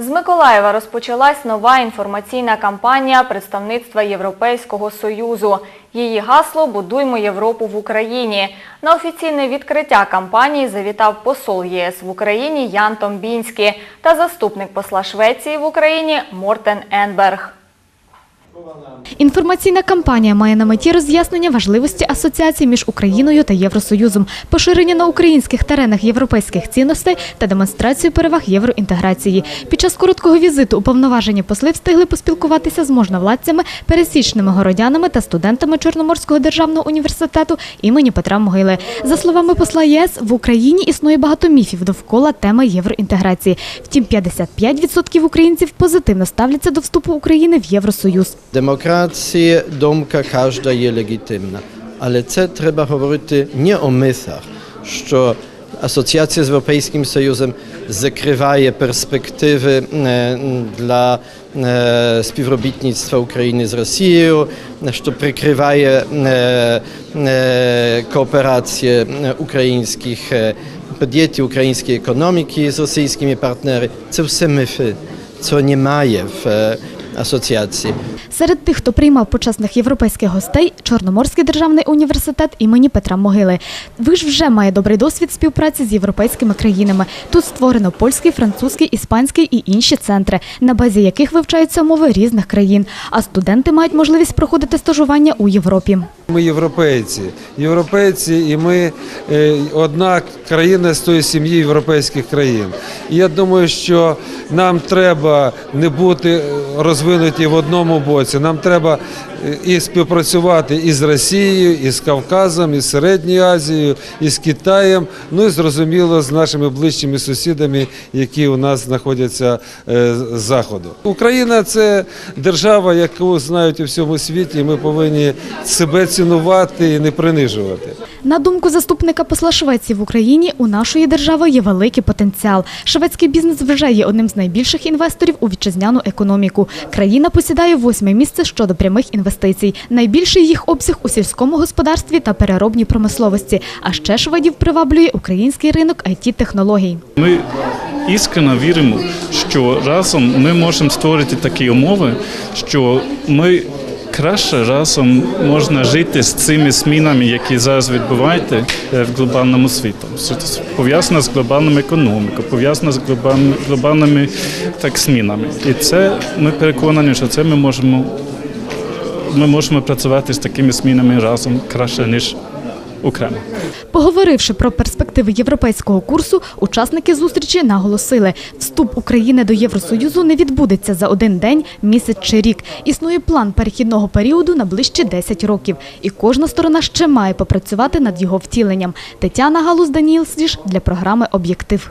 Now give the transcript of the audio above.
З Миколаєва розпочалась нова інформаційна кампанія представництва Європейського Союзу. Її гасло Будуймо Європу в Україні. На офіційне відкриття кампанії завітав посол єС в Україні Ян Томбінський та заступник посла Швеції в Україні Мортен Енберг. Інформаційна кампанія має на меті роз'яснення важливості асоціації між Україною та Євросоюзом, поширення на українських теренах європейських цінностей та демонстрацію переваг євроінтеграції. Під час короткого візиту уповноважені посли встигли поспілкуватися з можновладцями, пересічними городянами та студентами Чорноморського державного університету імені Петра Могили. За словами посла єС, в Україні існує багато міфів довкола теми євроінтеграції. Втім, 55% українців позитивно ставляться до вступу України в Євросоюз. Демократії думка кожна є легітимна. Але це треба говорити не о мифах, що асоціація з Європейським Союзом закриває перспективи е, для е, співробітництва України з Росією, що прикриває е, е, кооперацію е, українських е, підєктів, української економіки з російськими партнерами. Це асоціації. Серед тих, хто приймав почесних європейських гостей, Чорноморський державний університет імені Петра Могили. Виш вже має добрий досвід співпраці з європейськими країнами. Тут створено польський, французький, іспанський і інші центри, на базі яких вивчаються мови різних країн. А студенти мають можливість проходити стажування у Європі. Ми європейці, європейці, і ми е, одна країна з тої сім'ї європейських країн. І я думаю, що нам треба не бути е, розвинуті в одному боці. Нам треба і співпрацювати і з Росією, і з Кавказом, і з Середньою Азією, і з Китаєм. Ну і зрозуміло з нашими ближчими сусідами, які у нас знаходяться е, з заходу. Україна це держава, яку знають у всьому світі. і Ми повинні себе цінувати і не принижувати. На думку заступника посла Швеції в Україні, у нашої держави є великий потенціал. Шведський бізнес вже є одним з найбільших інвесторів у вітчизняну економіку. Країна посідає восьме місце щодо прямих інвестицій. Найбільший їх обсяг у сільському господарстві та переробній промисловості. А ще шведів приваблює український ринок it технологій Ми іскрено віримо, що разом ми можемо створити такі умови, що ми краще разом можна жити з цими змінами, які зараз відбуваються е, в глобальному світі. Пов'язано з глобальною економікою, пов'язано з глобальними, глобальними так, змінами. І це ми переконані, що це ми можемо, ми можемо працювати з такими змінами разом краще, ніж окремо. Поговоривши про перспективи європейського курсу, учасники зустрічі наголосили, вступ України до Євросоюзу не відбудеться за один день, місяць чи рік. Існує план перехідного періоду на ближчі 10 років, і кожна сторона ще має попрацювати над його втіленням. Тетяна Галус Даніл Сліж для програми Об'єктив.